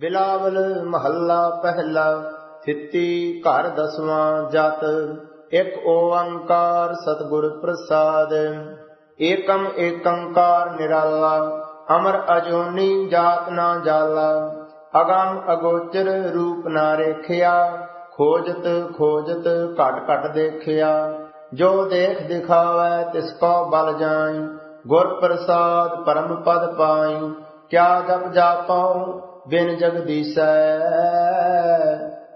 ਬਿਲਾਵਲ ਮਹੱਲਾ ਪਹਿਲਾ, ਥਿੱਤੀ ਘਰ ਦਸਵਾਂ ਜਤ, ਇੱਕ ਓੰਕਾਰ ਸਤਿਗੁਰ ਪ੍ਰਸਾਦ ਏਕਮ ਏਕੰਕਾਰ ਨਿਰਾਲਾ, ਅਮਰ ਅਜੋਨੀ ਜਾਤ ਨਾ ਜਾਲਾ ਅਗੰਮ ਅਗੋਚਰ ਰੂਪ ਨਾ ਰੇਖਿਆ, ਖੋਜਤ ਖੋਜਤ ਘਟ ਘਟ ਦੇਖਿਆ, ਜੋ ਦੇਖ ਦਿਖਾਵੈ ਤਿਸ ਕੋ ਬਲ ਜਾਈ, ਗੁਰ ਪ੍ਰਸਾਦ ਪਰਮ ਪਦ ਪਾਈ, ਕਿਆ ਜਪ ਜਾਪਉ ਬਿਨ ਜਗਦੀਸੈ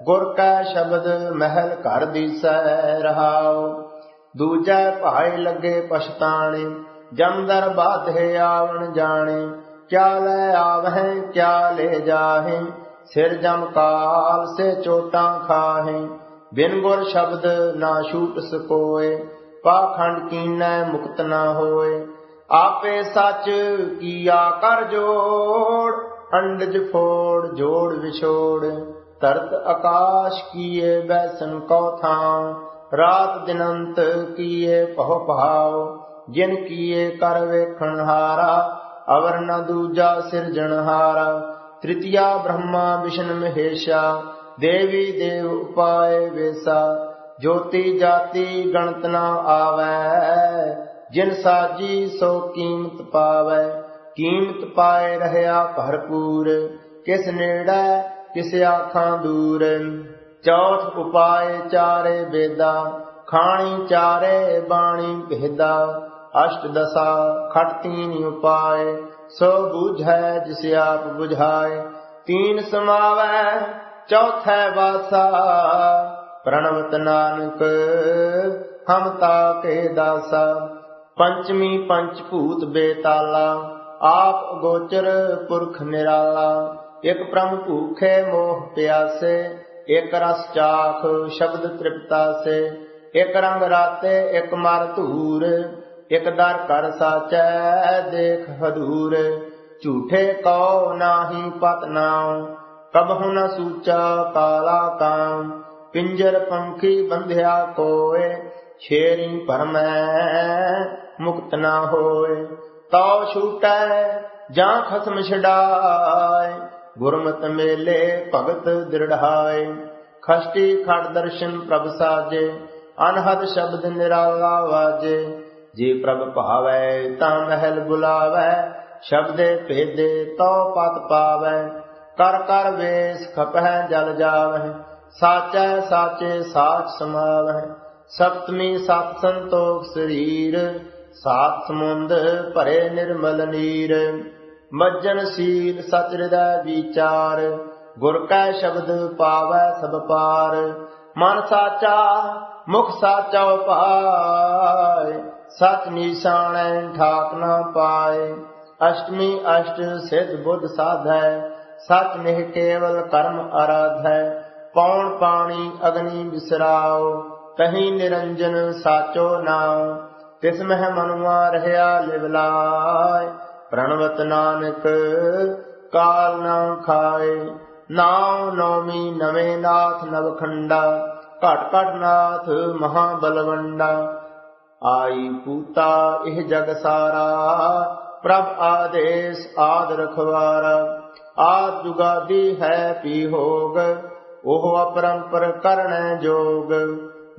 ਗੁਰ ਕੈ ਸ਼ਬਦ ਮਹਿਲ ਘਰ ਦੀਸੈ, ਰਹਾਉ। ਦੂਜੈ ਭਾਈ ਲੱਗੇ ਪਛਤਾਣੇ ਜਮਦਰ ਬਾਧੇ ਆਵਣ ਜਾਣੇ। ਕਿਆ ਲੈ ਆਵਹਿ, ਕਿਆ ਲੈ ਜਾਹੇ, ਸਿਰ ਜਮ ਕਾਲ ਸੇ ਚੋਟਾਂ ਖਾਹੇ। ਬਿਨ ਗੁਰ ਸ਼ਬਦ ਨਾ ਛੂਟ ਸਕੋਏ ਪਾਖੰਡ ਕੀਨੈ ਮੁਕਤ ਨਾ ਹੋਏ। ਆਪੇ ਸੱਚ ਕੀਆ ਕਰ ਜੋੜ ਅੰਡਜ ਫੋੜ ਜੋੜ ਵਿਛੋੜ, ਤਰਤ ਆਕਾਸ਼ ਕੀਏ ਬੈਸਨ ਕੋ ਥਾਂ ਰਾਤ ਦਿਨੰਤ ਕੀਏ ਪਹੁ ਭਾਉ, ਜਿਨ ਕੀਏ ਕਰ ਵੇਖਣ ਹਾਰਾ, ਅਵਰ ਨ ਦੂਜਾ ਸਿਰਜਣਹਾਰਾ ਤ੍ਰਿਤੀਆ ਬ੍ਰਹਮਾ ਵਿਸ਼ਨ ਮਹੇਸ਼ਾ, ਦੇਵੀ ਦੇਵ ਉਪਾਏ ਵੇਸਾ, ਜੋਤੀ ਜਾਤੀ ਗਣਤ ਨਾ ਆਵੈ, ਜਿਨ ਸਾਜੀ ਸੋ ਕੀਮਤ ਪਾਵੈ। ਕੀਮਤ ਪਾਏ ਰਹਿਆ ਭਰਪੂਰ, ਕਿਸ ਨੇੜੇ, ਕਿਸ ਆਖਾਂ ਦੂਰ। ਚੌਥ ਉਪਾਏ ਚਾਰੇ ਬੇਦਾ ਖਾਣੀ ਚਾਰੇ ਬਾਣੀ ਭੇਦਾ। ਅਸ਼ਟ ਦਸਾ ਖਟ ਤੀਨ ਉਪਾਏ, ਸੋ ਬੂਝੈ ਜਿਸ ਆਪ ਬੁਝਾਏ। ਤੀਨ ਸਮਾਵੈ, ਚੌਥੈ ਵਾਸਾ। ਪ੍ਰਣਵਤ ਨਾਨਕ, ਹਮ ਤਾ ਕੇ ਦਾਸਾ। ਪੰਚਮੀ ਪੰਚ ਭੂਤ ਬੇਤਾਲਾ ਆਪ ਗੋਚਰ ਪੁਰਖ ਨਿਰਾਲਾ, ਇਕ ਪ੍ਰਮ ਭੂਖੇ ਮੋਹ ਪਿਆਸੇ, ਇਕ ਰਸ ਚਾਖ ਸ਼ਬਦ ਤ੍ਰਿਪਤਾ ਸੇ ਇਕ ਰੰਗ ਰਾਤੇ ਇਕ ਮਰ ਧੂਰ, ਇਕ ਦਰ ਕਰ ਸਾਚੈ ਦੇਖ ਹਦੂਰ। ਝੂਠੇ ਕਉ ਨਾਹੀ ਪਤ ਨਾਉ ਕਬਹੁ ਨ ਸੂਚਾ ਕਾਲਾ ਕਾਮ ਪਿੰਜਰ ਪੰਖੀ ਬੰਧਿਆ ਕੋਏ, ਛੇਰੀ ਪਰਮੈ ਮੁਕਤ ਨਾ ਹੋਏ। ਤਉ ਛੂਟੈ, ਜਾਂ ਖਸਮ ਛਡਾਏ। ਗੁਰਮਤਿ ਮੇਲੇ ਭਗਤ ਦ੍ਰਿੜਹਾਏ। ਖਸ਼ਟੀ ਖੜ ਦਰਸ਼ਨ ਪ੍ਰਭ ਸਾਜੇ, ਅਨਹਦ ਸ਼ਬਦ ਨਿਰਾਲਾ ਵਾਜੇ। ਜੇ ਪ੍ਰਭ ਭਾਵੈ, ਤਾਂ ਮਹਿਲ ਬੁਲਾਵੈ। ਸ਼ਬਦੇ ਭੇਦੇ ਤਉ ਪਤ ਪਾਵੈ। ਕਰ ਕਰ ਵੇਸ ਖਪਹਿ ਜਲ ਜਾਵਹਿ। ਸਾਚੈ ਸਾਚੇ ਸਾਚ ਸਮਾਵਹਿ। ਸਪਤਮੀ ਸਤ ਸੰਤੋਖ ਸਰੀਰ। ਸਾਤ ਸਮੁੰਦ ਭਰੇ ਨਿਰਮਲ ਨੀਰ ਮੱਜਨ ਸੀਲ ਸਚ ਹਿਰਦੈ ਵਿਚਾਰ, ਗੁਰ ਕੈ ਸ਼ਬਦ ਪਾਵੈ ਸਭ ਪਾਰ, ਮਨ ਸਾਚਾ, ਮੁਖ ਸਾਚਾ ਪਾਏ ਸਚ ਨਿਸ਼ਾਨੈ ਠਾਕ ਨਾ ਪਾਏ, ਅਸ਼ਟਮੀ ਅਸ਼ਟ ਸਿਧ ਬੁੱਧ ਸਾਧੈ, ਸਚ ਨਿਹ ਕੇਵਲ ਕਰਮ ਆਰਾਧੈ, ਪੌਣ ਪਾਣੀ ਅਗਨੀ ਵਿਸਰਾਓ ਕਹੀਂ ਨਿਰੰਜਨ ਸਾਚੋ ਨਾਉ ਤਿਸ ਮਹਿ ਮਨੁਆ ਰਹਿਆ ਲਿਵਲਾਇ ਪ੍ਰਣਵਤ ਨਾਨਕ ਕਾਲ ਨਾ ਖਾਏ। ਨਾਉ ਨੌਮੀ ਨਵੇਂ ਨਾਥ ਨਵਖੰਡਾ, ਘਟ ਘਟ ਨਾਥ ਮਹਾ ਬਲਵੰਡਾ ਆਈ ਪੂਤਾ ਇਹ ਜਗ ਸਾਰਾ, ਪ੍ਰਭ ਆਦੇਸ ਆਦ ਰਖਵਾਰਾ। ਆਦ ਜੁਗਾਦੀ ਹੈ ਪੀ ਹੋਗ, ਉਹ ਅਪਰੰਪਰ ਕਰਣੈ ਜੋਗ।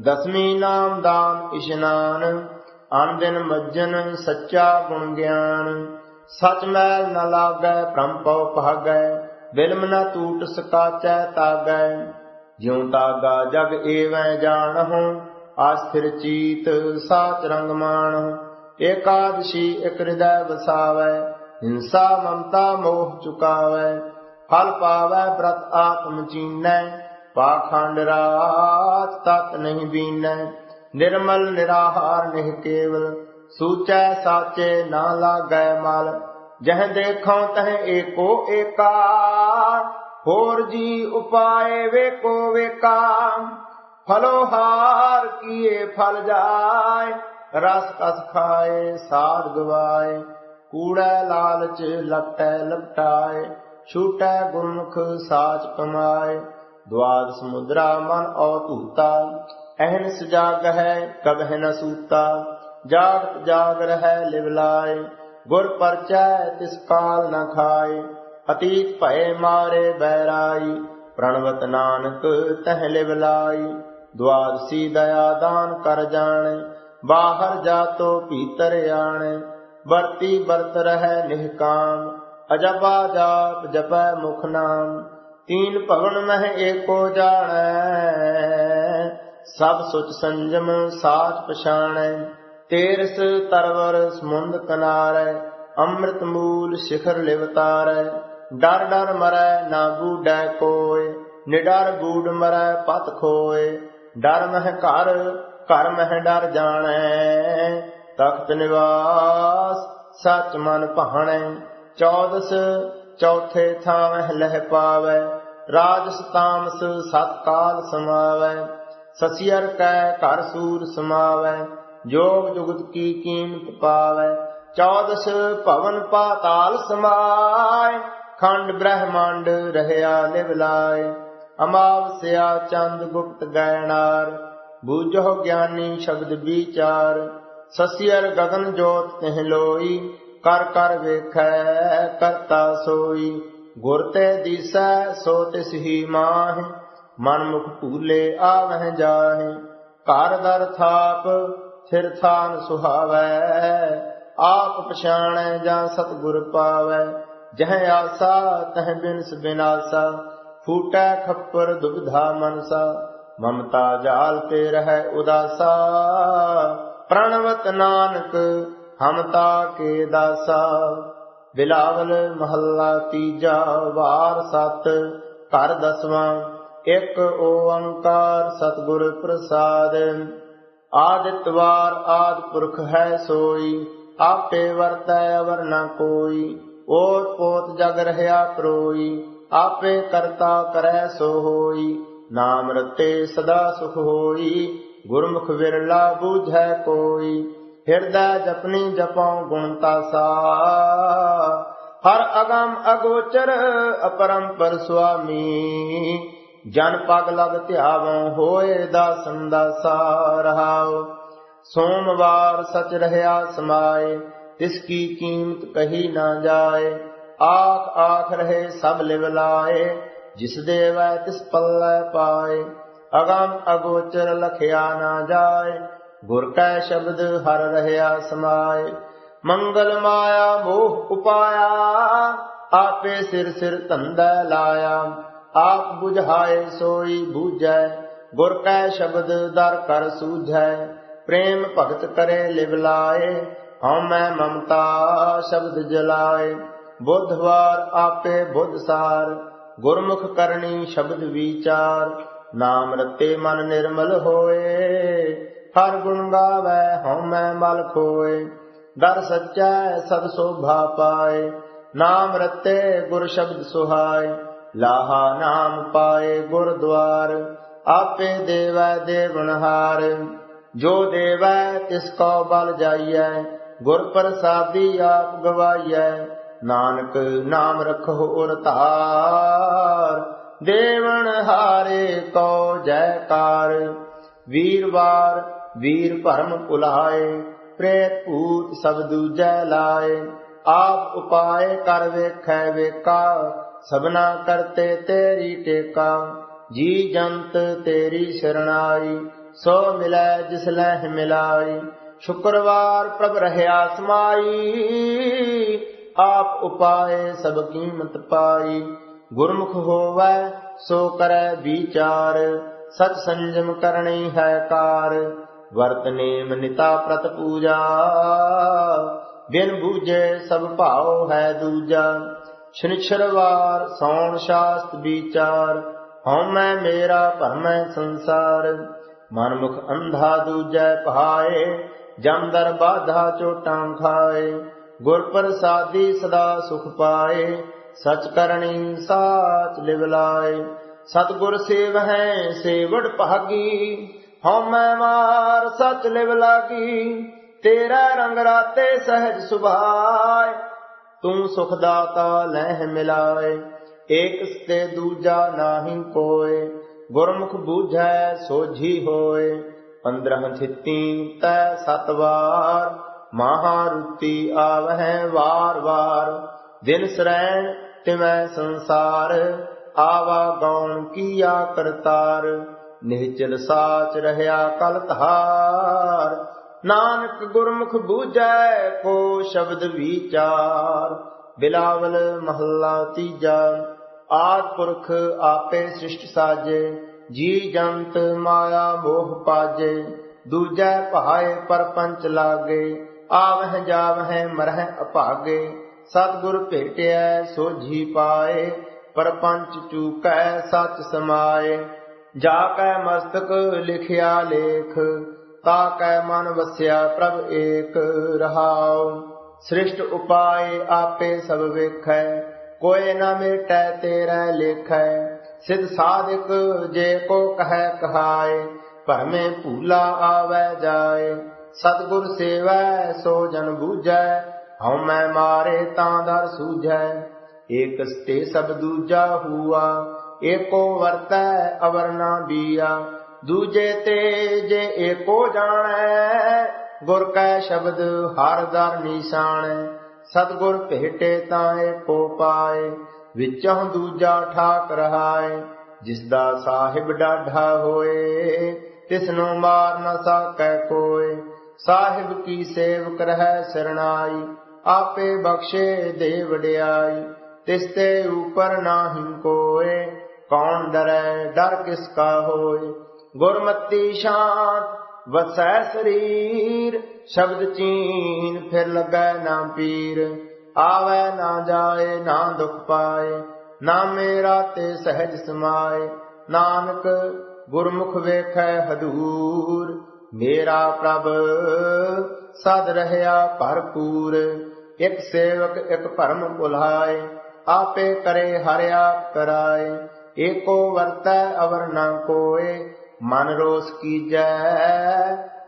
ਦਸਵੀਂ ਨਾਮ ਦਾਨ ਇਸ਼ਨਾਨ ਅਨ ਦਿਨ ਮੱਜਨ ਸੱਚਾ ਗੁਣ ਗਿਆਨ। ਸਚ ਮੈਲ ਨ ਲਾਗੈ, ਭ੍ਰਮ ਪਉ ਭਾਗੈ, ਬਿਲਮ ਨ ਟੂਟ ਸਕਾਚੈ ਤਾਗੈ। ਜਿਉ ਤਾਗਾ ਜਗ ਏਵੈ ਜਾਣਹੁ ਆਸਥਿਰ ਚੀਤ ਸਾਚ ਰੰਗ ਮਾਣਹੁ ਏਕਾਦਸ਼ੀ ਇਕ ਹਿਰਦੈ ਵਸਾਵੈ, ਹਿੰਸਾ ਮਮਤਾ ਮੋਹ ਚੁਕਾਵੈ। ਫਲ ਪਾਵੈ ਬ੍ਰਤ ਆਤਮ ਚੀਨੈ, ਪਾਖੰਡ ਰਾਤ ਤਤ ਨਹੀਂ ਬੀਨੈ। ਨਿਰਮਲ ਨਿਰਾਹਾਰ ਨਿਹ ਕੇਵਲ, ਸੂਚੈ ਸਾਚੇ ਨਾ ਲਾਗੈ ਮਲ। ਜਹ ਦੇਖਾਂ ਤਹ ਏਕੋ ਏਕਾ ਹੋਰ ਜੀ ਉਪਾਏ ਵੇਕੋ ਵੇਕਾ ਫਲੋ ਹਾਰ ਕੀਏ ਫਲ ਜਾਏ, ਰਸ ਕਸ ਖਾਏ ਸਾਧ ਗਵਾਏ। ਕੂੜਾ ਲਾਲਚ ਲਟੈ ਲਪਟਾਏ, ਛੂਟੈ ਗੁਰਮੁਖ ਸਾਚ ਕਮਾਏ। ਦਵਾਦ ਸਮੁੰਦਰਾ ਮਨ ਔ ਧੂਤਾ ਅਹਨ ਸਜਾਗ ਹੈ ਕਬਹਿ ਨ ਸੂਤਾ। ਜਾਗਤ ਜਾਗ ਰਹਿ ਲਿਵਲਾਏ ਗੁਰ ਪਰਚੈ, ਤਿਸ ਕਾਲ ਨ ਖਾਏ। ਅਤੀਤ ਭਏ ਮਾਰੇ, ਬੈਰਾਈ। ਪ੍ਰਣਵਤ ਨਾਨਕ, ਤਹਿ ਲਿਵ ਲਾਈ। ਦੁਆਦਸੀ ਦਇਆ ਦਾਨ ਕਰ ਜਾਣ। ਬਾਹਰ ਜਾਤੋ ਭੀਤਰ ਆਣੇ। ਵਰਤੀ ਵਰਤ ਰਹਿ ਨਿਹਕਾਮ ਅਜਬਾ ਜਾਪ, ਜਪੈ ਮੁਖ ਨਾਮ। ਤੀਨ ਭਵਨ ਮਹਿ ਏਕੋ ਜਾਣੈ। ਸਭ ਸੁਚ ਸੰਜਮ ਸਾਚ ਪਛਾਣੈ, ਤੇਰਸ ਤਰਵਰ ਸਮੁੰਦ ਕਿਨਾਰੈ, ਅੰਮ੍ਰਿਤ ਮੂਲ ਸਿਖਰ ਲਿਵਤਾਰੈ। ਡਰ ਡਰ ਮਰੈ ਨਾ ਬੂਡੈ ਕੋਇ, ਨਿਡਰ ਬੂਡ ਮਰੈ ਪਤ ਖੋਏ ਡਰ ਮਹਿ ਘਰ ਘਰ ਮਹਿ ਡਰ ਜਾਣੈ। ਤਖਤ ਨਿਵਾਸ ਸਚ ਮਨ ਭਾਣੈ। ਚੌਦਸ ਚੌਥੇ ਥਾਂ ਥਾਵਹਿ ਲਹਿ ਪਾਵੈ। ਰਾਜਸ ਤਾਮਸ ਸਤ ਕਾਲ ਸਮਾਵੈ। ਸਸਿਅਰ ਕੈ ਘਰ ਸੂਰ ਸਮਾਵੈ, ਜੋਗ ਜੁਗਤ ਕੀ ਕੀਮਤ ਪਾਵੈ। ਚੌਦਸ ਭਵਨ ਪਾਤਾਲ ਸਮਾਏ, ਖੰਡ ਬ੍ਰਹਮੰਡ ਰਹਿਆ ਲਿਵ ਅਮਾਵਸਿਆ ਚੰਦ ਗੁਪਤ ਗੈਣਾਰ ਬੂਝੋ ਗਿਆਨੀ ਸ਼ਬਦ ਵਿਚਾਰ। ਸਸਿਅਰ ਗਗਨ ਜੋਤ ਤਿਹ ਲੋਈ, ਕਰ ਕਰ ਵੇਖੈ ਕਰਤਾ ਸੋਈ। ਗੁਰ ਤੇ ਦੀਸੈ ਸੋ ਤਿਸ ਹੀ ਮਾਹਿ ਮਨ ਮੁਖ ਭੂਲੇ ਆਵਹਿ ਜਾਹਿ, ਘਰ ਦਰ ਥਾਪ ਥਿਰ ਥਾਨ ਸੁਹਾਵੈ। ਆਪ ਪਛਾਣੈ ਜਾਂ ਸਤਿਗੁਰ ਪਾਵੈ, ਜਹ ਆਸਾ ਤਹ ਬਿਨਸ ਬਿਨਾਸਾ, ਫੂਟੈ ਖੱਪਰ ਦੁਬਧਾ ਮਨਸਾ। ਮਮਤਾ ਜਾਲ ਤੇ ਰਹਿ ਉਦਾਸਾ, ਪ੍ਰਣਵਤ ਨਾਨਕ ਹਮਤਾ ਕੇ ਦਾਸਾ। ਬਿਲਾਵਲ ਮਹੱਲਾ ਤੀਜਾ, ਵਾਰ ਸਤ, ਘਰ ਦਸਵਾਂ ਇੱਕ ਓੰਕਾਰ ਸਤਿਗੁਰ ਪ੍ਰਸਾਦ। ਆਦਿਤਵਾਰ ਆਦ ਪੁਰਖ ਹੈ ਸੋਈ, ਆਪੇ ਵਰਤੈ ਅਵਰ ਨ ਕੋਈ। ਓਤ ਪੋਤ ਜਗ ਰਹਿਆ ਪ੍ਰੋਈ ਆਪੇ ਕਰਤਾ ਕਰੈ ਸੋ ਹੋਈ। ਨਾਮ ਰਤੇ ਸਦਾ ਸੁਖ ਹੋਈ, ਗੁਰਮੁਖ ਵਿਰਲਾ ਬੂਝੈ ਕੋਈ। ਹਿਰਦੈ ਜਪਨੀ ਜਪਉ ਗੁਣਤਾਸਾ ਹਰ ਅਗਮ ਅਗੋਚਰ ਅਪਰੰਪਰ ਸੁਆਮੀ। ਜਨ ਪਗ ਲਗ ਧਿਆਵਉ ਹੋਏ ਦਾਸਨ ਦਾਸਾ ਰਹਾਉ ਸੋਮਵਾਰ ਸਚ ਰਹਿਆ ਸਮਾਏ, ਤਿਸ ਕੀ ਕੀਮਤ ਕਹੀ ਨਾ ਜਾਏ। ਆਖ ਆਖ ਰਹੇ ਸਭ ਲਿਵ ਲਾਏ, ਜਿਸ ਦੇਵੈ ਤਿਸ ਪੱਲੇ ਪਾਏ। ਅਗਮ ਅਗੋਚਰ ਲਖਿਆ ਨਾ ਜਾਏ, ਗੁਰ ਕੈ ਸ਼ਬਦ ਹਰ ਰਹਿਆ ਸਮਾਏ। ਮੰਗਲ ਮਾਇਆ ਮੋਹ ਉਪਾਇਆ, ਆਪੇ ਸਿਰ ਸਿਰ ਧੰਦਾ ਲਾਇਆ। ਆਪ 부ਝਾਏ ਸੋਈ ਬੂਝੈ, ਗੁਰ ਕੈ ਸ਼ਬਦ ਦਰ ਕਰ ਸੂਝੈ, ਪ੍ਰੇਮ ਭਗਤ ਕਰੇ ਲਿਵ ਲਾਏ ਹਉ ਮੈਂ ਮਮਤਾ ਸ਼ਬਦ ਜਲਾਏ। ਬੁੱਧਵਾਰ ਆਪੇ ਬੁੱਧ ਸਾਰ, ਗੁਰਮੁਖ ਕਰਨੀ ਸ਼ਬਦ ਵਿਚਾਰ, ਨਾਮ ਰਤੇ ਮਨ ਨਿਰਮਲ ਹੋਏ। ਹਰ ਗੁਣ ਗਾਵੇ ਹਉ ਮੈਂ ਮਲ ਖੋਏ। ਦਰ ਸੱਚੈ ਸਦ ਸੋਭਾ ਪਾਏ, ਨਾਮ ਰਤੇ ਗੁਰ ਸ਼ਬਦ ਸੁਹਾਏ। ਲਾਹਾ ਨਾਮ ਪਾਏ ਗੁਰਦੁਆਰ, ਆਪੇ ਦੇਵੈ ਦੇਵਨਹਾਰ ਜੋ ਦੇਵੈ, ਤਿਸ ਕੋ ਬਲ ਜਾਈਐ, ਗੁਰ ਪ੍ਰਸਾਦੀ ਆਪ ਗਵਾਈਐ। ਨਾਨਕ ਨਾਮ ਰਖੋ ਉਰ ਧਾਰ ਦੇਵਨ ਹਾਰੇ ਕੋ ਜੈਕਾਰ। ਵੀਰਵਾਰ, ਵੀਰ ਭਰਮ ਭੁਲਾਏ ਪ੍ਰੇਤ ਭੂਤ ਸਭ ਦੂਜੈ ਲਾਏ। ਆਪ ਉਪਾਏ ਕਰ ਵੇਖੈ ਵੇਕਾ ਸਭਨਾ ਕਰਤੇ ਤੇਰੀ ਟੇਕਾ, ਜੀ ਜੰਤ ਤੇਰੀ ਸ਼ਰਣਾਈ, ਸੋ ਮਿਲੈ ਜਿਸ ਲਹਿ ਮਿਲਾਈ। ਸ਼ੁਕਰਵਾਰ ਪ੍ਰਭ ਰਹਿਆ ਸਮਾਈ ਆਪ ਉਪਾਏ ਸਭ ਕੀਮਤ ਪਾਈ। ਗੁਰਮੁਖ ਹੋਵੈ, ਸੋ ਕਰੈ ਵਿਚਾਰ ਸਤ ਸੰਜਮ ਕਰਨੀ ਹੈ ਕਾਰ। ਵਰਤ ਨੇਮ ਨਿਤਾ ਪ੍ਰਤ ਪੂਜਾ, ਬਿਨ ਬੂਝੇ ਸਭ ਭਾਉ ਹੈ ਦੂਜਾ। ਸ਼ਨਿਛਰਵਾਰ ਸੌਣ ਸ਼ਾਸਤ ਵਿਚਾਰ ਹਉ ਮੈਂ ਮੇਰਾ ਭਰਮੈ ਸੰਸਾਰ। ਮਨ ਮੁਖ ਅੰਧਾ ਦੂਜੈ ਪਹਾਏ ਜਮ ਬਾਧਾ ਚੋਟਾਂ ਖਾਏ। ਗੁਰ ਪ੍ਰਸਾਦੀ ਸਦਾ ਸੁਖ ਪਾਏ, ਸਚ ਕਰਨੀ ਸਾਚ ਲਿਵ ਲਾਏ। ਸਤਗੁਰ ਸੇਵਹਿ, ਸੇਵੜ ਭਾਗੀ ਹਉ ਮੈਂ ਮਾਰ ਸਚ ਲਿਵ ਲਾਗੀ। ਤੇਰਾ ਰੰਗ ਰਾਤੇ ਸਹਿਜ ਸੁਭਾਏ ਤੂੰ ਸੁਖ ਦਾਤਾ ਲਹਿ ਮਿਲਾਏ, ਏਕ ਸਤੇ ਦੂਜਾ ਨਾਹੀ ਕੋਏ, ਗੁਰਮੁਖ ਬੂਝੈ ਸੋਝੀ ਹੋਏ। ਪੰਦਰਹ ਥਿੱਤੀ ਤੈ ਸਤ ਵਾਰ ਮਹਾਰੁਤੀ ਆਵਹਿ ਵਾਰ ਵਾਰ। ਦਿਨ ਸਰੈਣ ਤਿਵੈ ਸੰਸਾਰ, ਆਵਾ ਗੌਣ ਕੀਆ ਕਰਤਾਰ। ਨਿਹਚਲ ਸਾਚ ਰਹਿਆ ਕਲ ਧਾਰ ਨਾਨਕ ਗੁਰਮੁਖ ਬੂਝੈ ਕੋ ਸ਼ਬਦ ਵਿਚਾਰ, ਬਿਲਾਵਲ ਮਹੱਲਾ ਤੀਜਾ, ਆਦ ਪੁਰਖ ਆਪੇ ਸ੍ਰਿਸ਼ਟ ਸਾਜੇ, ਜੀ ਜੰਤ ਮਾਇਆ ਮੋਹ ਪਾਜੇ, ਦੂਜੈ ਭਾਏ ਪਰਪੰਚ ਲਾਗੇ, ਆਵਹਿ ਜਾਵਹਿ ਮਰਹਿ ਅਭਾਗੇ, ਸਤਿਗੁਰ ਭੇਟਿਐ ਸੋਝੀ ਪਾਏ, ਪਰਪੰਚ ਚੂਕੈ ਸਚ ਸਮਾਏ ਜਾ ਕੈ ਮਸਤਕ ਲਿਖਿਆ ਲੇਖ ਤਾ ਕੈ ਮਨ ਵਸਿਆ ਪ੍ਰਭ ਏਕ ਰਹਾਉ। ਸ੍ਰਿਸ਼ਟ ਉਪਾਏ ਆਪੇ ਸਭ ਵੇਖੈ ਕੋਏ ਨਾ ਮੇਟੈ ਤੇਰਾ ਲੇਖੈ। ਸਿਧ ਸਾਧਿਕ ਜੇ ਕੋ ਕਹੈ ਕਹਾਏ, ਭਰਮੇ ਭੂਲਾ ਆਵੈ ਜਾਏ। ਸਤਿਗੁਰ ਸੇਵੈ, ਸੋ ਜਨ ਬੂਝੈ, ਹਉ ਮੈਂ ਮਾਰੇ ਤਾਂ ਦਰ ਸੂਝੈ। ਏਕ ਸਤੇ ਸਭ ਦੂਜਾ ਹੁਆ, ਏਕੋ ਵਰਤੈ ਅਵਰ ਨਾ ਬੀਆ ਦੂਜੇ ਤੇ ਜੇ ਏਕੋ ਜਾਣੈ, ਗੁਰ ਕੈ ਸ਼ਬਦ ਹਰ ਦਰ ਨਿਸ਼ਾਨੈ ਸਤਿਗੁਰ ਭੇਟੇ ਤਾਂ ਏਕੋ ਪਾਏ, ਵਿੱਚੋਂ ਦੂਜਾ ਠਾਕ ਰਹਾਏ ਜਿਸ ਦਾ ਸਾਹਿਬ ਡਾਢਾ ਹੋਏ, ਤਿਸ ਨੂੰ ਮਾਰ ਨ ਸਕੈ ਕੋਏ। ਸਾਹਿਬ ਕੀ ਸੇਵਕ ਰਹਿ ਸਰਣਾਈ, ਆਪੇ ਬਖਸ਼ੇ ਦੇ ਵਡਿਆਈ ਤਿਸ ਤੇ ਉਪਰ ਨਾਹੀ ਕੋਏ, ਕੌਣ ਡਰੈ ਡਰ ਕਿਸ ਕਾ ਹੋਏ। ਗੁਰਮਤੀ ਸ਼ਾਂਤ, ਵਸੈ ਸਰੀਰ, ਸ਼ਬਦ ਚੀਨ, ਫਿਰ ਲੱਗੈ ਨਾ ਪੀਰ। ਆਵੈ ਨਾ ਜਾਏ, ਨਾ ਦੁਖ ਪਾਏ, ਨਾ ਮੇਰਾ ਤੇ ਸਹਿਜ ਸਮਾਏ। ਨਾਨਕ, ਗੁਰਮੁਖ ਵੇਖੈ ਹਦੂਰ, ਮੇਰਾ ਪ੍ਰਭ, ਸਦ ਰਹਿਆ ਭਰਪੂਰ। ਇਕ ਸੇਵਕ, ਇੱਕ ਭਰਮ ਭੁਲਾਏ, ਆਪੇ ਕਰੇ ਹਰਿਆ ਕਰਾਏ। ਏਕੋ ਵਰਤੈ, ਅਵਰ ਨਾ ਕੋਏ ਮਨ ਰੋਸ ਕੀਜੈ,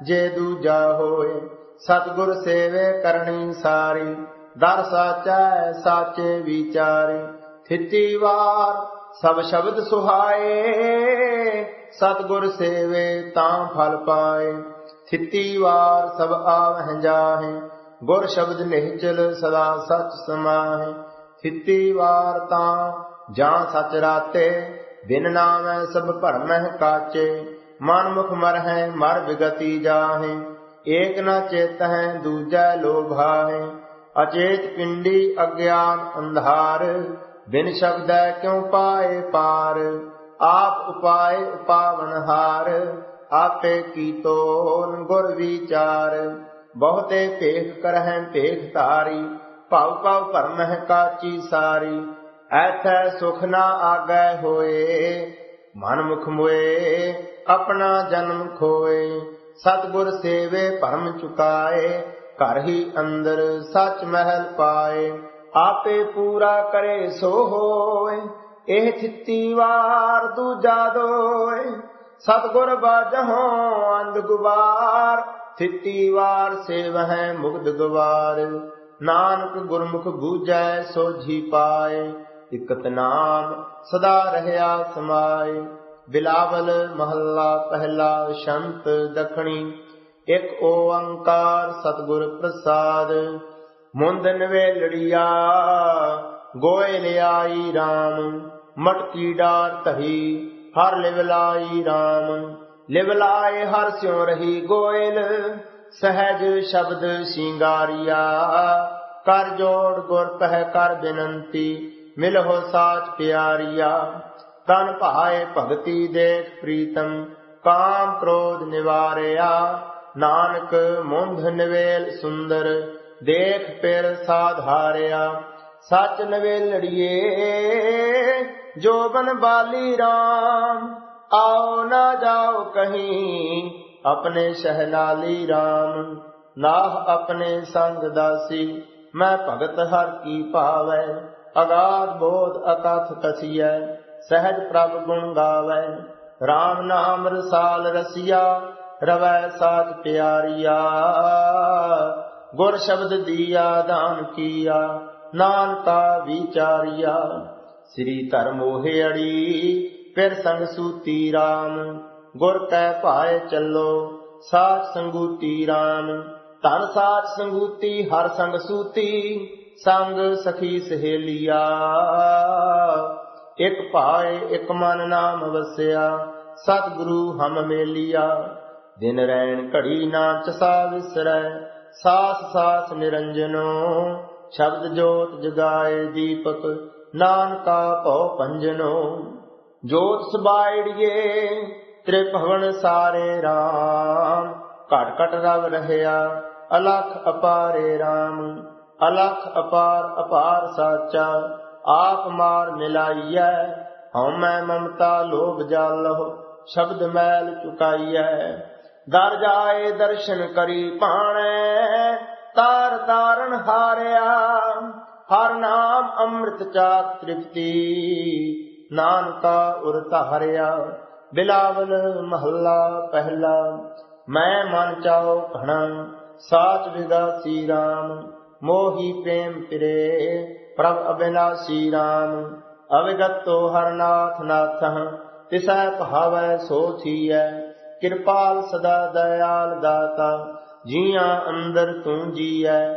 ਜੇ ਦੂਜਾ ਹੋਏ, ਸਤਗੁਰ ਸੇਵੇ ਕਰਨੀ ਸਾਰੀ, ਦਰ ਸਾਚੈ, ਸਾਚੇ ਵਿਚਾਰੇ। ਥਿਤੀ ਵਾਰ ਸਭ ਸ਼ਬਦ ਸੁਹਾਏ, ਸਤਗੁਰ ਸੇਵੇ ਤਾਂ ਫਲ ਪਾਏ। ਥਿਤੀ ਵਾਰ ਸਭ ਆਵਹਿ ਜਾਹੇ, ਗੁਰ ਸ਼ਬਦ ਨਿਹਚਲ ਸਦਾ ਸਚ ਸਮਾਹੇ। ਥਿਤੀ ਵਾਰ ਤਾਂ ਜਾਂ ਸਚ ਰਾਤੇ ਬਿਨ ਨਾਮੈ ਸਭ ਭਰਮਹਿ ਕਾਚੇ ਮਨ ਮੁਖ ਮਰਹਿ, ਮਰ ਵਿਗਤੀ ਜਾਹੇ। ਏਕ ਨ ਚੇਤਹਿ, ਦੂਜੈ ਲੋਭਾਹੇ ਅਚੇਤ ਪਿੰਡੀ ਅਗਿਆਨ ਅੰਧਾਰ, ਬਿਨ ਸ਼ਬਦੈ ਕਿਉ ਪਾਏ ਪਾਰ? ਆਪ ਉਪਾਏ ਉਪਾਵਨ ਹਾਰ, ਆਪੇ ਕੀਤੋ ਗੁਰ ਵਿਚਾਰ। ਬਹੁਤੇ ਭੇਖ ਕਰਹਿ ਭੇਖ ਧਾਰੀ, ਭਉ ਭਉ ਭਰਮਹਿ ਕਾਚੀ ਸਾਰੀ। ਐਥੈ ਸੁਖ ਨਾ ਆਗੈ ਹੋਏ ਮਨ ਮੁਖ ਮੋਏ, ਆਪਣਾ ਜਨਮ ਖੋਏ। ਸਤਗੁਰ ਸੇਵੇ ਭਰਮ ਚੁਕਾਏ, ਘਰ ਹੀ ਅੰਦਰ ਸੱਚ ਮਹਿਲ ਪਾਏ। ਆਪੇ ਪੂਰਾ ਕਰੇ ਸੋ ਹੋਏ, ਇਹ ਥਿੱਤੀ ਵਾਰ ਦੂਜਾ ਦੋਏ। ਸਤਗੁਰ ਬਾਜਹੁ ਅੰਧ ਗੁਬਾਰ ਥਿੱਤੀ ਵਾਰ ਸੇਵਹਿ ਮੁਗਧ ਗਵਾਰ। ਨਾਨਕ ਗੁਰਮੁਖ ਬੂਝੈ ਸੋਝੀ ਪਾਏ। ਇਕਤ ਨਾਮ, ਸਦਾ ਰਹਿਆ ਸਮਾਏ। ਬਿਲਾਵਲ ਮਹੱਲਾ ਪਹਿਲਾ ਸ਼ੰਤ ਦਖਣੀ। ਇਕ ਓੰਕਾਰ ਸਤਿਗੁਰ ਪ੍ਰਸਾਦ। ਮੁੰਦ ਨਵੇਲੜੀਆ ਗੋਇ ਲਿਆਈ RAM ਮਟਕੀ ਡਾਰ ਤਹੀ ਹਰ ਲਿਵਲਾਈ RAM ਲਿਵਲਾਏ ਹਰ ਸਿਉ ਰਹੀ ਗੋਇਲ, ਸਹਿਜ ਸ਼ਬਦ ਸਿੰਗਾਰੀਆ। ਕਰ ਜੋੜ ਗੁਰ ਪਹਿ ਕਰ ਬਿਨੰਤੀ ਮਿਲਹੁ ਸਾਚ ਪਿਆਰੀਆ, ਤਨ ਭਾਏ ਭਗਤੀ ਦੇਖ ਪ੍ਰੀਤਮ, ਕਾਮ ਕ੍ਰੋਧ ਨਿਵਾਰਿਆ। ਨਾਨਕ ਮੁੰਧ ਨਵੇਲ ਸੁੰਦਰ, ਦੇਖ ਪਿਰ ਸਾਧਾਰਿਆ ਸੱਚ ਨਵੇਲੜੀਏ, ਜੋ ਬਨ ਬਾਲੀ RAM ਆਓ ਨਾ ਜਾਓ ਕਹੀਂ ਆਪਣੇ ਸਹਿਲਾਲੀ RAM ਨਾਹ ਆਪਣੇ ਸੰਗ ਦਾਸੀ, ਮੈਂ ਭਗਤ ਹਰ ਕੀ ਪਾਵੈ। ਅਗਾਧ ਬੋਧ ਅਕਥ ਕਥੀਐ ਸਹਿਜ ਪ੍ਰਭ ਗੁਣ ਗਾਵੈ। RAM ਨਾਮ ਰਸਾਲ ਰਸੀਆ, ਰਵੈ ਸਾਜ ਪਿਆਰੀਆ। ਗੁਰ ਸ਼ਬਦ ਦੀਆ, ਦਾਨ ਕੀਆ, ਨਾਨਕਾ ਵਿਚਾਰੀਆ। ਸ੍ਰੀ ਧਰਮ ਅੜੀ, ਫਿਰ ਸੰਗ ਸੂਤੀ RAM ਗੁਰ ਕੈ ਭਾਏ ਚੱਲੋ, ਸਾਚ ਸੰਗੂਤੀ RAM ਧਨ ਸਾਚ ਸੰਗੂਤੀ, ਹਰ ਸੰਗ ਸੂਤੀ। ਸੰਗ ਸਖੀ ਸਹੇਲੀਆ। ਇਕ ਭਾਏ ਇਕ ਮਨ ਨਾਮ ਵਸਿਆ, ਸਤਿਗੁਰੂ ਹਮ ਮੇਲੀਆ। ਦਿਨ ਰੈਣ ਘੜੀ ਨਾ ਚਸਾ ਵਿਸਰੈ, ਸਾਸ ਸਾਸ ਨਿਰੰਜਨੋ। ਸ਼ਬਦ ਜੋਤ ਜਗਾਏ ਦੀਪਕ, ਨਾਨਕਾ ਭਉ ਪੰਜਨੋ ਜੋਤ ਸਬਾਈੜੀਏ ਤ੍ਰਿਭਵਨ ਸਾਰੇ RAM ਘਟ ਘਟ ਰਵ ਰਹਿਆ, ਅਲਖ ਅਪਾਰੇ RAM ਅਲਖ ਅਪਾਰ ਅਪਾਰ ਸਾਚਾ, ਆਪ ਮਾਰ ਮਿਲਾਈਐ, ਹਉਮੈ ਮਮਤਾ ਲੋਭ ਜਾਲਹੁ, ਸ਼ਬਦ ਮੈਲ ਚੁਕਾਈਐ। ਦਰ ਜਾਏ ਦਰਸ਼ਨ ਕਰੀ ਪਾਣੈ, ਤਾਰ ਤਾਰਨ ਹਾਰਿਆ, ਹਰ ਨਾਮ ਅੰਮ੍ਰਿਤ ਚਾ ਤ੍ਰਿਪਤੀ, ਨਾਨਕਾ ਉਰ ਹਰਿਆ ਬਿਲਾਵਲ ਮਹੱਲਾ ਪਹਿਲਾ, ਮੈਂ ਮਨ ਚਾਉ ਘਣਾ, ਸਾਚ ਵਿਗਾਸੀ RAM ਮੋਹੀ ਪ੍ਰੇਮ ਪਿਰੇ ਪ੍ਰਭ ਅਬਿਨਾਸੀ RAM ਅਵਿਗਤੋ ਹਰਨਾਥ ਨਾਥ ਤਿਸੈ ਭਾਵੈ ਸੋ ਥੀਐ। ਕਿਰਪਾਲ ਸਦਾ ਦਇਆਲ ਦਾਤਾ, ਜੀਆਂ ਅੰਦਰ ਤੂੰ ਜੀਐ।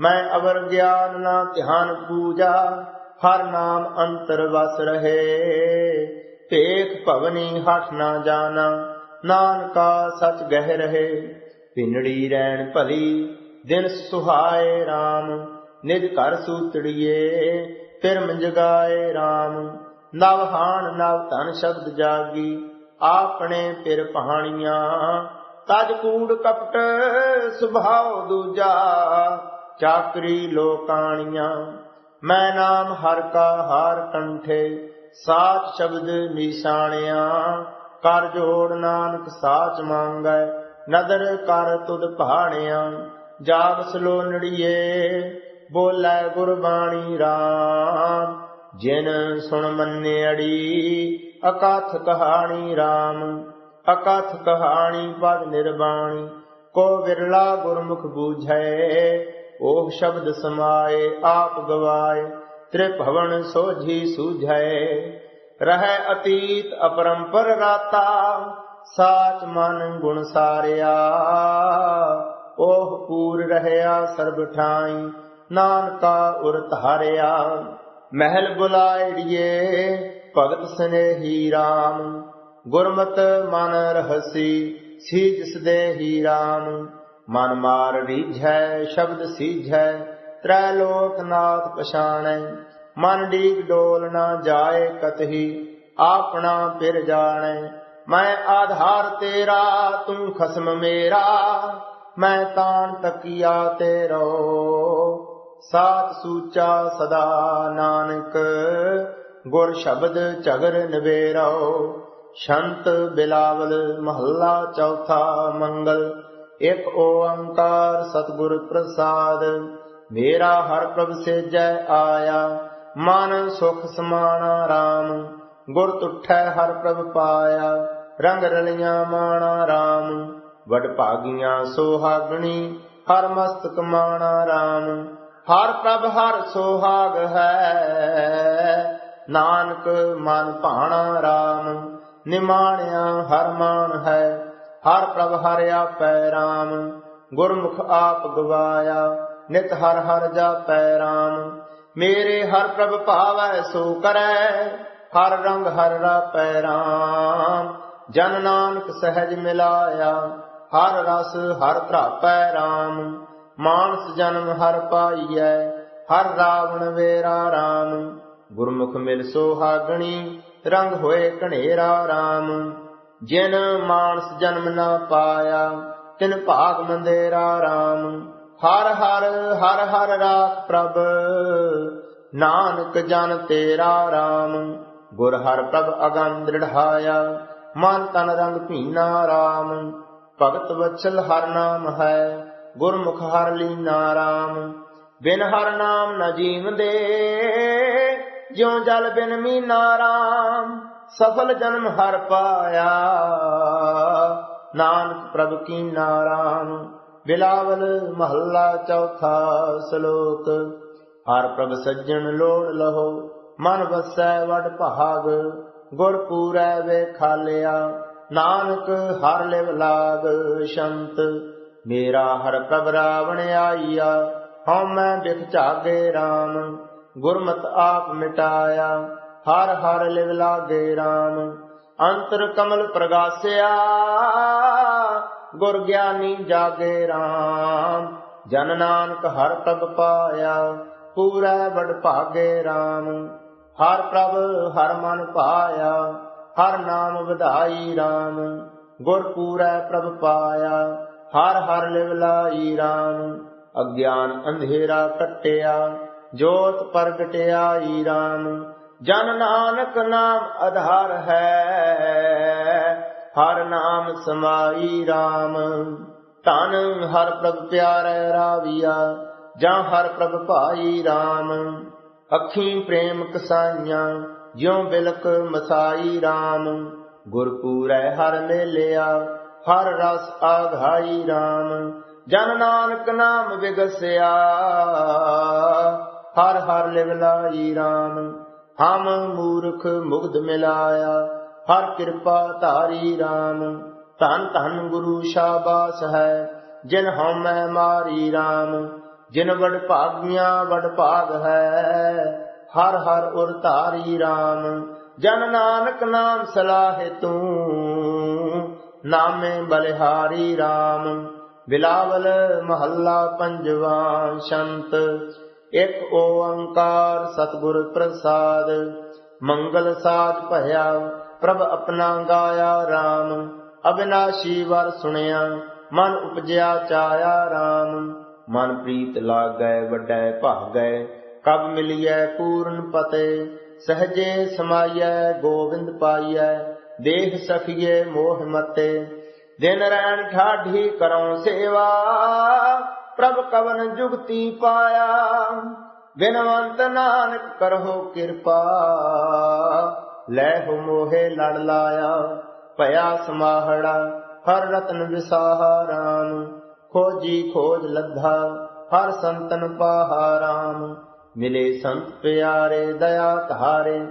ਮੈਂ ਅਵਰ ਗਿਆਨ ਨਾ ਧਿਆਨ ਪੂਜਾ, ਹਰ ਨਾਮ ਅੰਤਰ ਵਸ ਰਹੇ। ਭੇਖ ਭਵਨੀ ਹਠ ਨਾ ਜਾਣਾ, ਨਾਨਕਾ ਸਚ ਗਹਿ ਰਹੇ। ਪਿੰਡੜੀ ਰਹਿਣ ਭਲੀ ਦਿਨ ਸੁਹਾਏ RAM ਨਿਜ ਘਰ ਸੂਤੜੀਏ, ਫਿਰ ਮੰਜਗਾਏ RAM ਨਵ ਹਾਣ ਨਵ ਧਨ ਸ਼ਬਦ ਜਾਗੀ, ਆਪਣੇ ਪਿਰ ਪਹਾਣੀਆਂ। ਤਜ ਕੂੜ ਕਪਟ ਸੁਭਾਉ ਦੂਜਾ, ਚਾਕਰੀ ਲੋਕਾਣੀਆਂ। ਮੈਂ ਨਾਮ ਹਰ ਕਾ ਹਾਰ ਕੰਠੇ, ਸਾਚ ਸ਼ਬਦ ਨਿਸ਼ਾਨਿਆ ਕਰ ਜੋੜ ਨਾਨਕ ਸਾਚ ਮੰਗੈ, ਨਦਰ ਕਰ ਤੁਧ ਪਹਾਣਿਆ ਜਾਗ ਸਲੋਨੜੀਏ ਬੋਲੇ ਗੁਰਬਾਣੀ RAM ਜਿਨ ਸੁਣ ਮੰਨੇੜੀ ਅਕਥ ਕਹਾਣੀ RAM ਅਕਥ ਕਹਾਣੀ ਪਦ ਨਿਰਬਾਣੀ, ਕੋ ਵਿਰਲਾ ਗੁਰਮੁਖ ਬੂਝੈ। ਉਹ ਸ਼ਬਦ ਸਮਾਏ, ਆਪ ਗਵਾਏ, ਤ੍ਰਿਭਵਨ ਸੋਝੀ ਸੂਝੈ। ਰਹਿ ਅਤੀਤ ਅਪਰੰਪਰ ਰਾਤਾ, ਸਾਚ ਮਨ ਗੁਣ ਸਾਰਿਆ। ਉਹ ਪੂਰ ਰਹਿਆ ਸਰਬ ਠਾਈ, ਨਾਨਕਾ ਉਰ ਧਾਰਿਆ। ਮਹਿਲ ਬੁਲਾਇੜੀਏ, ਭਗਤ ਸਨੇਹੀ RAM ਗੁਰਮਤ ਮਨ ਰਹਸੀ, ਸੀ ਜਿਸ ਦੇ ਹੀ RAM ਮਨ ਮਾਰ ਰੀਝੈ, ਸ਼ਬਦ ਸੀਝੈ, ਤ੍ਰੈ ਲੋਕ ਨਾਥ ਪਛਾਣੈ। ਮਨ ਡੀਕ ਡੋਲ ਨਾ ਜਾਏ ਕਤਹੀ, ਆਪਣਾ ਫਿਰ ਜਾਣੈ। ਮੈਂ ਆਧਾਰ ਤੇਰਾ, ਤੂੰ ਖਸਮ ਮੇਰਾ। ਮੈਂ ਤਾਣ ਤਕੀਆ ਤੇਰੋ ਸਾਤ ਸੂਚਾ ਸਦਾ ਨਾਨਕ, ਗੁਰ ਸ਼ਬਦ ਝਗਰ ਨਵੇਰੋ। ਸ਼ੰਤ ਬਿਲਾਵਲ ਮਹੱਲਾ ਚੌਥਾ ਮੰਗਲ, ਇਕ ਓੰਕਾਰ ਸਤਿਗੁਰ ਪ੍ਰਸਾਦ। ਮੇਰਾ ਹਰ ਪ੍ਰਭ ਸੇਜੈ ਆਇਆ, ਮਨ ਸੁਖ ਸਮਾਣਾ RAM ਗੁਰ ਤੁਠੈ ਹਰ ਪ੍ਰਭ ਪਾਇਆ, ਰੰਗ ਰਲੀਆਂ ਮਾਣਾ RAM ਵਡ ਭਾਗੀਆਂ ਸੋਹਾਗਣੀ, ਹਰ ਮਸਤਕ ਮਾਣਾ RAM ਹਰ ਪ੍ਰਭ ਹਰ ਸੋਹਾਗ ਹੈ, ਨਾਨਕ ਮਨ ਭਾਣਾ RAM ਨਿਮਾਣਿਆ ਹਰ ਮਾਨ ਹੈ, ਹਰ ਪ੍ਰਭ ਹਰ ਆਪੈ RAM ਗੁਰਮੁਖ ਆਪ ਗਵਾਇਆ, ਨਿਤ ਹਰ ਹਰ ਜਾਪੈ RAM ਮੇਰੇ ਹਰ ਪ੍ਰਭ ਭਾਵੈ, ਸੋ ਕਰੈ, ਹਰ ਰੰਗ ਹਰ ਰਾਪੈ RAM ਜਨ ਨਾਨਕ ਸਹਿਜ ਮਿਲਾਇਆ ਹਰ ਰਸ ਹਰ ਧਰਾਪੈ RAM ਮਾਨਸ ਜਨਮ ਹਰ ਪਾਈਐ, ਹਰ ਰਾਵਣ ਵੇਰਾ RAM ਗੁਰਮੁਖ ਮਿਲ ਸੋਹਾਗਣੀ, ਰੰਗ ਹੋਏ ਘਨੇਰਾ RAM ਜਿਨ ਮਾਨਸ ਜਨਮ ਨਾ ਪਾਇਆ, ਤਿਨ ਭਾਗ ਮੰਦੇਰਾ RAM ਹਰ ਹਰ ਹਰ ਹਰ ਰਾਖ ਪ੍ਰਭ, ਨਾਨਕ ਜਨ ਤੇਰਾ RAM ਗੁਰ ਹਰ ਪ੍ਰਭ ਅਗੰਦ ਦ੍ਰਿੜਾਇਆ ਮਨ ਤਨ ਰੰਗ ਭੀਨਾ RAM ਭਗਤ ਵਚਲ ਹਰ ਨਾਮ ਹੈ, ਗੁਰਮੁਖ ਹਰ ਲੀਨਾ RAM ਬਿਨ ਹਰ ਨਾਮ ਨ ਜੀਵਦੇ, ਜਿਉ ਜਲ ਬਿਨ ਮੀਨਾ RAM ਸਫਲ ਜਨਮ ਹਰ ਪਾਇਆ, ਨਾਨਕ ਪ੍ਰਭ ਕੀ ਨਾਰਾਮ ਬਿਲਾਵਲ ਮਹੱਲਾ ਚੌਥਾ ਸ਼ਲੋਕ, ਹਰ ਪ੍ਰਭ ਸੱਜਣ ਲੋੜ ਲਹੋ, ਮਨ ਵਸੈ ਵਡ ਭਾਗ, ਗੁਰ ਪੂਰੈ ਵੇ ਖਾਲਿਆ ਨਾਨਕ ਹਰ ਲਿਵ ਲਾਗ ਸ਼ੰਤ, ਮੇਰਾ ਹਰ ਪ੍ਰਭ ਰਾਵਣ ਆਈਆ, ਹਉ ਮੈਂ ਬਿਖ ਝਾਗੇ RAM ਗੁਰਮਤ ਆਪ ਮਿਟਾਇਆ, ਹਰ ਹਰ ਲਿਵ ਲਾਗੇ RAM ਅੰਤਰ ਕਮਲ ਪ੍ਰਗਾਸਿਆ, ਗੁਰ ਗਿਆਨੀ ਜਾਗੇ RAM ਜਨ ਨਾਨਕ ਹਰ ਪ੍ਰਭ ਪਾਇਆ, ਪੂਰਾ ਵਡ ਭਾਗੇ RAM ਹਰ ਪ੍ਰਭ ਹਰ ਮਨ ਪਾਇਆ ਹਰ ਨਾਮ ਵਧਾਈ RAM ਗੁਰ ਪੂਰੈ ਪ੍ਰਭ ਪਾਇਆ, ਹਰ ਹਰ ਲਿਵ ਲਾਈ RAM ਅਗਿਆਨ ਅੰਧੇਰਾ ਕੱਟਿਆ, ਜੋਤ ਪ੍ਰਗਟਿਆਈ RAM ਜਨ ਨਾਨਕ ਨਾਮ ਆਧਾਰ ਹੈ, ਹਰ ਨਾਮ ਸਮਾਈ RAM ਧਨ ਹਰ ਪ੍ਰਭ ਪਿਆਰੈ ਰਾਵੀਆ, ਜਾਂ ਹਰ ਪ੍ਰਭ ਭਾਈ RAM ਅੱਖੀਂ ਪ੍ਰੇਮ ਕਸਾਈਆਂ ਜਿਉ ਬਿਲਕ ਮਸਾਈ RAM ਗੁਰਪੂਰੈ ਹਰ ਮੇਲਿਆ, ਹਰ ਰਸ ਆਘਾਈ RAM ਜਨ ਨਾਨਕ ਨਾਮ ਵਿਗਸਿਆ ਹਰ ਹਰ ਲਿਵ ਲਾਈ RAM ਹਮ ਮੂਰਖ ਮੁਗਧ ਮਿਲਾਇਆ, ਹਰ ਕਿਰਪਾ ਧਾਰੀ RAM ਧਨ ਧਨ ਗੁਰੂ ਸ਼ਾਬਾਸ ਹੈ, ਜਿਨ ਹਉਮੈ ਮਾਰੀ RAM ਜਿਨ ਵਡ ਭਾਗਿਆ ਵਡ ਭਾਗ ਹੈ ਹਰ ਹਰ ਉਰ ਧਾਰੀ RAM ਜਨ ਨਾਨਕ ਨਾਮ ਸਲਾਹੇ ਤੂੰ। ਨਾਮੇ ਬਲਿਹਾਰੀ RAM ਬਿਲਾਵਲ ਮਹੱਲਾ ਪੰਜਵਾ ਸ਼ੰਤ। ਇੱਕ ਓੰਕਾਰ ਸਤਿਗੁਰ ਪ੍ਰਸਾਦ, ਮੰਗਲ ਸਾਧ ਭਇਆ, ਪ੍ਰਭ ਆਪਣਾ ਗਾਇਆ RAM ਅਬਿਨਾਸ਼ੀ ਵਰ ਸੁਣਿਆ, ਮਨ ਉਪਜਿਆ ਚਾਇਆ RAM ਮਨ ਪ੍ਰੀਤ ਲਾਗੈ, ਵੱਡੈ ਭਾਗੈ ਕਬ ਮਿਲਿਐ ਪੂਰਨ ਪਤੇ, ਸਹਜੇ ਸਮਾਈਐ ਗੋਬਿੰਦ ਪਾਈਐ ਦੇਖ ਸਖੀਏ ਮੋਹ ਮਤੇ। ਦਿਨ ਰਹਿਣ ਠਾਢੀ ਕਰਉ ਸੇਵਾ, ਪ੍ਰਭ ਕਵਨ ਜੁਗਤੀ ਪਾਇਆ। ਬਿਨਵੰਤ ਨਾਨਕ ਕਰੋ ਕਿਰਪਾ, ਲੈ ਹੋ ਮੋਹਿ ਲੜ ਲਾਇਆ। ਭਇਆ ਸਮਾਹੜਾ, ਹਰ ਰਤਨ ਵਿਸਾਹਾ ਖੋਜੀ ਖੋਜ ਲੱਧਾ, ਹਰ ਸੰਤਨ ਪਾਹਾ ਰਾਮ ਮਿਲੇ ਸੰਤ ਪਿਆਰੇ ਦਇਆ ਧਾਰੇ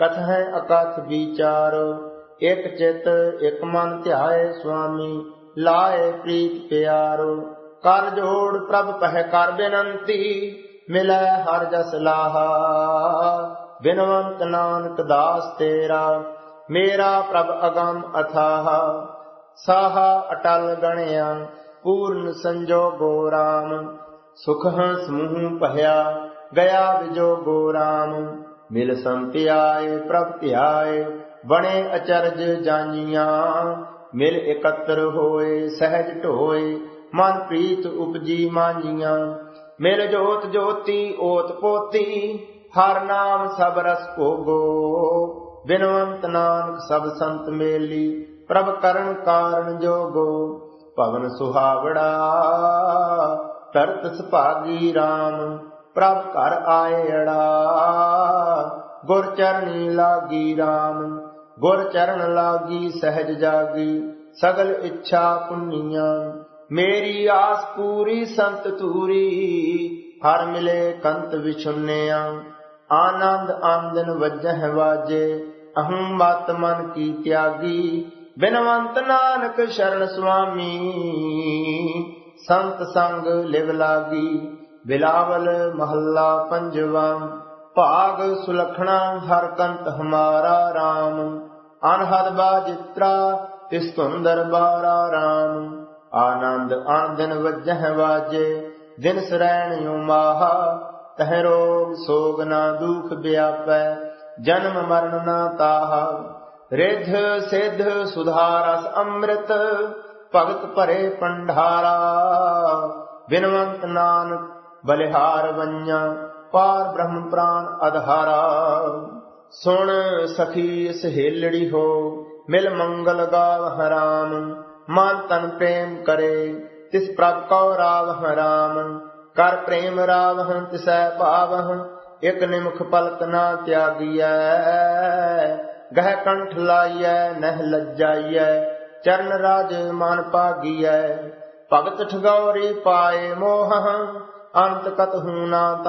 ਕਥ ਹੈ ਅਕਥ ਵਿਚਾਰੋ। ਇਕ ਚਿਤ, ਇਕ ਮਨ ਧਿਆਏ ਸੁਆਮੀ, ਲਾਏ ਪ੍ਰੀਤ ਪਿਆਰੋ। ਕਰ ਜੋੜ ਪ੍ਰਭ ਪਹਿ ਕਰ ਬੇਨੰਤੀ, ਮਿਲੈ ਹਰ ਜਸ ਲਾਹਾ। ਬਿਨਵੰਤ ਨਾਨਕ ਦਾਸ ਤੇਰਾ, ਮੇਰਾ ਪ੍ਰਭ ਅਗੰਮ ਅਥਾਹ। ਸਾਹਾ ਅਟਲ ਗਣਿਆ, ਪੂਰਨ ਸੰਜੋਗੋ RAM ਸੁਖ ਸਮੂਹ ਮੂਹ ਪਹਿਆ ਗਿਆ ਵਿਜੋਗੋ RAM ਮਿਲ ਸੰਤ ਪ੍ਰਭ ਧਿਆਏ ਬਣੇ ਅਚਰਜ ਜਾਨੀਆਂ ਮਿਲ ਇਕੱਤਰ ਹੋਏ ਸਹਿਜ ਢੋਏ ਮਨ ਪ੍ਰੀਤ ਉਪਜੀ ਮਾਨੀਆਂ ਮਿਲ ਜੋਤ ਜੋਤੀ ਓਤ ਪੋਤੀ ਹਰ ਨਾਮ ਸਭ ਰਸ ਭੋਗੋ ਬਿਨਵੰਤ ਨਾਨਕ ਸਭ ਸੰਤ ਮੇਲੀ ਪ੍ਰਭ ਕਰਨ ਕਾਰਨ ਜੋਗੋ ਭਵਨ ਸੁਹਾਵੜਾ ਤਰਤ ਸੁਭਾਗੀ RAM ਪ੍ਰਭ ਘਰ ਆਏ ਅੜਾ। ਗੁਰ ਚਰਨੀ ਲਾਗੀ RAM ਗੁਰ ਚਰਨ ਲਾਗੀ ਸਹਿਜ ਜਾਗੀ, ਸਗਲ ਇੱਛਾ ਪੁੰਨੀਆਂ। ਮੇਰੀ ਆਸ ਪੂਰੀ ਸੰਤ ਤੂਰੀ ਹਰ ਮਿਲੇ ਕੰਤ ਵਿਛੁੰਨਿਆ। ਆਨੰਦ ਆਨੰਦਨ ਵਜਹ ਵਾਜੇ, ਅਹੰ ਮਤ ਮਨ ਕੀ ਤਿਆਗੀ। ਬਿਨਵੰਤ ਨਾਨਕ ਸ਼ਰਨ ਸੁਆਮੀ, ਸੰਤ ਸੰਗ ਲਿਵ ਲਾਗੀ। ਬਿਲਾਵਲ ਮਹੱਲਾ ਪੰਜਵਾ, ਭਾਗ ਸੁਲਖਣਾ ਹਰ ਕੰਤ ਹਮਾਰਾ RAM ਅਨਹਦ ਬਾਜਿਤਰਾ ਤਿਸ ਤੁੰਦਰ ਬਾਰਾ RAM ਆਨੰਦ ਆਨੰਦਨ ਵਜਹ ਵਾਜੇ, ਦਿਨ ਸਰੈਣ ਉਮਾਹਾ ਤਹ ਰੋਗ ਸੋਗ ਨਾ ਦੁਖ ਵਿਆਪੈ ਜਨਮ ਮਰਨ ਨਾ ਤਾਹਾ। ਰਿਧ ਸਿਧ ਸੁਧਾਰਸ ਅੰਮ੍ਰਿਤ, ਭਗਤ ਭਰੇ ਪੰਡਾਰਾ। ਬਿਨਵੰਤ ਨਾਨਕ ਬਲਿਹਾਰ ਵੰਜਾ ਪਾਰ ਬ੍ਰਹਮ ਪ੍ਰਾਨ ਅਧਾਰਾ ਸੁਣ ਸਖੀ, ਸਹੇਲੜੀ ਹੋ, ਮਿਲ ਮੰਗਲ ਗਾਵ ਹਰਾਮ। ਮਨ ਤਨ ਪ੍ਰੇਮ ਕਰੇ, ਤਿਸ ਪ੍ਰਭ ਰਾਵ ਹਰਾਮ। ਕਰ ਪ੍ਰੇਮ ਰਾਵ ਰਾਵਹ, ਤਿਸੈ ਭਾਵਹ, ਇਕ ਨਿਮਖ ਪਲਕ ਨਾ ਤਿਆਗੀਐ। ਗਹਿ ਕੰਠ ਲਾਈਐ, ਨਹਿ ਲੱਜਾਈਐ, ਚਰਨ ਰਾਜ ਮਨ ਪਾਗੀਐ ਭਗਤ ਠਗੌਰੀ ਪਾਏ ਮੋਹ ਅੰਤ ਕਤ ਹੂ ਨਾ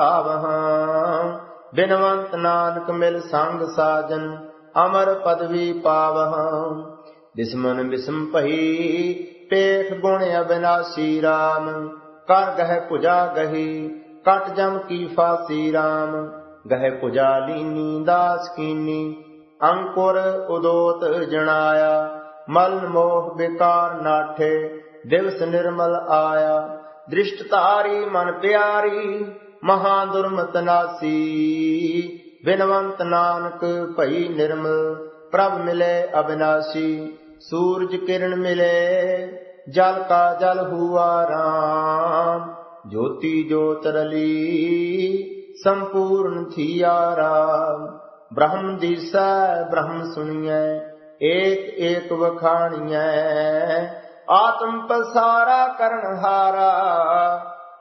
ਬਿਨਵੰਤ ਨਾਨਕ ਮਿਲ ਸੰਗ ਸਾਜਨ, ਅਮਰ ਪਦਵੀ ਪਾਵਹ। ਬਿਸਮਨ ਬਿਸਮ ਪਹੀ ਪੇਖ ਗੁਣ ਅਬਿਨਾਸੀ RAM ਕਰ ਗਹਿ ਪੁਜਾ ਗਹੀ, ਕਟ ਜਮ ਕੀ ਫਾਸੀ RAM ਗਹਿ ਪੁਜਾ ਲੀਨੀ, ਦਾਸ ਕੀਨੀ, ਅੰਕੁਰ ਉਦੋਤ ਜਣਾਇਆ। ਮਲ ਮੋਹ ਵਿਕਾਰ ਨਾਠੇ, ਦਿਵਸ ਨਿਰਮਲ ਆਇਆ। ਦ੍ਰਿਸ਼ਟ ਧਾਰੀ ਮਨ ਪਿਆਰੀ ਮਹਾ ਦੁਰਮਤ ਨਾਸੀ। ਬਿਨਵੰਤ ਨਾਨਕ ਭਈ ਨਿਰਮਲ ਪ੍ਰਭ ਮਿਲੇ ਅਬਿਨਾਸੀ। ਸੂਰਜ ਕਿਰਨ ਮਿਲੇ, ਜਲ ਕਾ ਜਲ ਹੁਆ ਰਾਮ। ਜੋਤੀ ਜੋਤ ਰਲੀ, ਸੰਪੂਰਨ ਥੀਆ ਰਾਮ। ਬ੍ਰਹਮ ਦੀਸੈ, ਬ੍ਰਹਮ ਸੁਣੀਐ, ਏਕ ਏਕ ਵਖਾਣੀਐ। ਆਤਮ ਪਸਾਰਾ ਕਰਨ ਹਾਰਾ,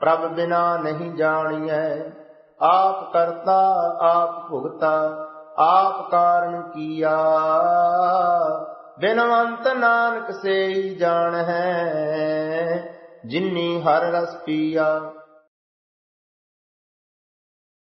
ਪ੍ਰਭ ਬਿਨਾ ਨਹੀਂ ਜਾਣੀਐ। ਆਪ ਕਰਤਾ, ਆਪ ਭੁਗਤਾ, ਆਪ ਕਾਰਨ ਕੀਆ। ਬਿਨਵੰਤ ਨਾਨਕ ਸੇ ਜਾਣ ਹੈ ਜਿਨੀ ਹਰ ਰਸ ਪੀਆ।